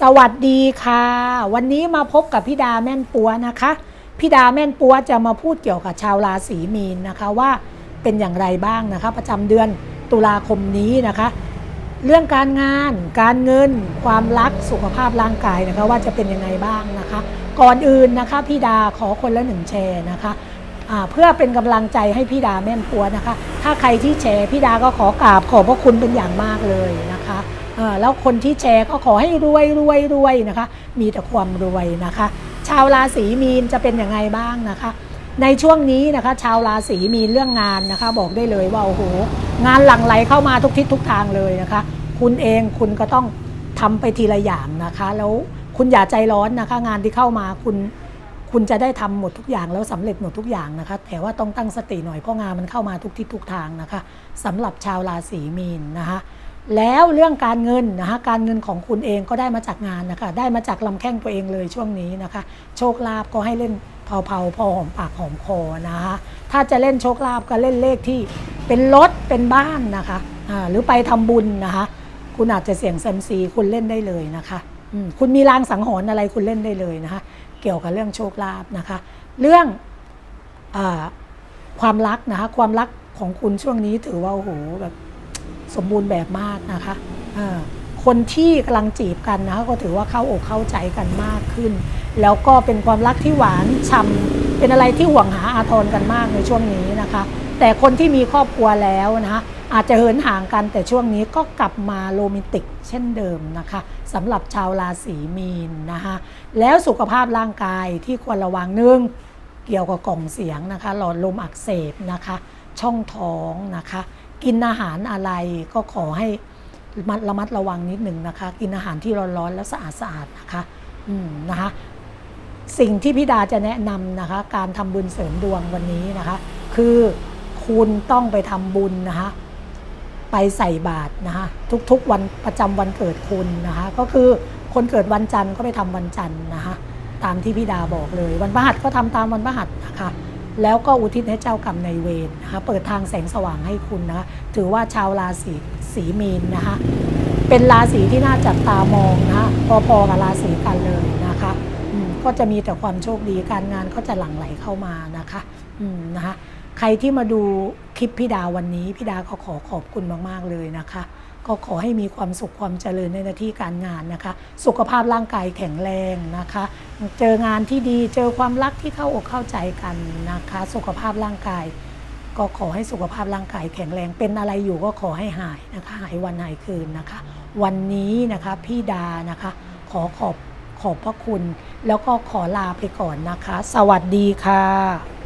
สวัสดีค่ะ วันนี้มาพบกับพี่ดาแม่นปัวนะคะพี่ดาแม่นปัวจะมาพูดเกี่ยวกับชาวราศีมีนนะคะว่าเป็นอย่างไรบ้างนะคะ ประจำเดือนตุลาคมนี้นะคะ เรื่องการงาน การเงิน ความรักสุขภาพร่างกายนะคะ ว่าจะเป็นยังไงบ้างนะคะ ก่อนอื่นนะคะพี่ดาขอคนละหนึ่งแชร์นะคะเพื่อเป็นกำลังใจให้พี่ดาแม่นปัวนะคะ ถ้าใครที่แชร์พี่ดาก็ขอกราบขอบพระคุณเป็นอย่างมากเลยนะคะ แล้วคนที่แชร์ก็ขอให้รวยรวยรวยนะคะ มีแต่ความรวยนะคะ ชาวราศีมีนจะเป็นยังไงบ้างนะคะ ในช่วงนี้นะคะ ชาวราศีมีนเรื่องงานนะคะ บอกได้เลยว่าโอ้โหงานหลั่งไหลเข้ามาทุกทิศทุกทางเลยนะคะ คุณเองคุณก็ต้องทำไปทีละอย่างนะคะ แล้วคุณอย่าใจร้อนนะคะ งานที่เข้ามาคุณคุณจะได้ทำหมดทุกอย่างแล้วสำเร็จหมดทุกอย่างนะคะ แต่ว่าต้องตั้งสติหน่อยเพราะงานมันเข้ามาทุกทิศทุกทางนะคะสำหรับชาวราศีมีนนะคะ แล้วเรื่องการเงินนะคะการเงินของคุณเองก็ได้มาจากงานนะคะได้มาจากลำแข้งตัวเองเลยช่วงนี้นะคะ โชคลาภก็ให้เล่นเผาๆพอหอมปากหอมคอนะคะถ้าจะเล่นโชคลาภก็เล่นเลขที่เป็นรถเป็นบ้านนะคะอ่าหรือไปทำบุญนะคะ คุณอาจจะเสี่ยงเซมซีคุณเล่นได้เลยนะคะคุณมีรางสังหรณ์อะไรคุณเล่นได้เลยนะคะ เกี่ยวกับเรื่องโชคลาภนะคะ เรื่องอความรักนะคะ ความรักของคุณช่วงนี้ถือว่าโอ้โหแบบ สมบูรณ์แบบมากนะคะคนที่กำลังจีบกันนะคะก็ถือว่าเข้าอกเข้าใจกันมากขึ้น แล้วก็เป็นความรักที่หวานฉ่ำเป็นอะไรที่หวงหาอาทรกันมากในช่วงนี้นะคะ แต่คนที่มีครอบครัวแล้วนะคะอาจจะเหินห่างกันแต่ช่วงนี้ก็กลับมาโรแมนติกเช่นเดิมนะคะสำหรับชาวราศีมีนนะคะแล้วสุขภาพร่างกายที่ควรระวังหนึ่งเกี่ยวกับกล่องเสียงนะคะ หลอดลมอักเสบนะคะ ช่องท้องนะคะ กินอาหารอะไรก็ขอให้ระมัดระมัดระวังนิดหนึ่งนะคะ กินอาหารที่ร้อนๆแล้วสะอาดสะอาดๆนะคะอืมนะคะสิ่งที่พี่ดาจะแนะนำนะคะ การทำบุญเสริมดวงวันนี้นะคะ คือคุณต้องไปทำบุญนะคะไปใส่บาตรนะคะทุกๆวันประจำวันเกิดคุณนะคะ ก็คือคนเกิดวันจันทร์ก็ไปทำวันจันทร์นะคะ ตามที่พี่ดาบอกเลย วันพฤหัสก็ทำตามวันพฤหัสนะคะ แล้วก็อุทิศให้เจ้ากรรมในเวรนะคะเปิดทางแสงสว่างให้คุณนะคะถือว่าชาวราศีสีมีนนะคะเป็นราศีที่น่าจับตามองนะคะพอๆกับราศีกันเลยนะคะก็จะมีแต่ความโชคดีการงานก็จะหลั่งไหลเข้ามานะคะนะคะใครที่มาดูคลิปพี่ดาวันนี้พี่ดาก็ขอขอบคุณมาก ๆ เลยนะคะ ก็ขอให้มีความสุขความเจริญในหน้าที่การงานนะคะ สุขภาพร่างกายแข็งแรงนะคะ เจองานที่ดีเจอความรักที่เข้าอกเข้าใจกันนะคะ สุขภาพร่างกาย ก็ขอให้สุขภาพร่างกายแข็งแรง เป็นอะไรอยู่ก็ขอให้หายนะคะ หายวันหายคืนนะคะ วันนี้นะคะพี่ดานะคะ ขอขอบขอบพระคุณ แล้วก็ขอลาไปก่อนนะคะ สวัสดีค่ะ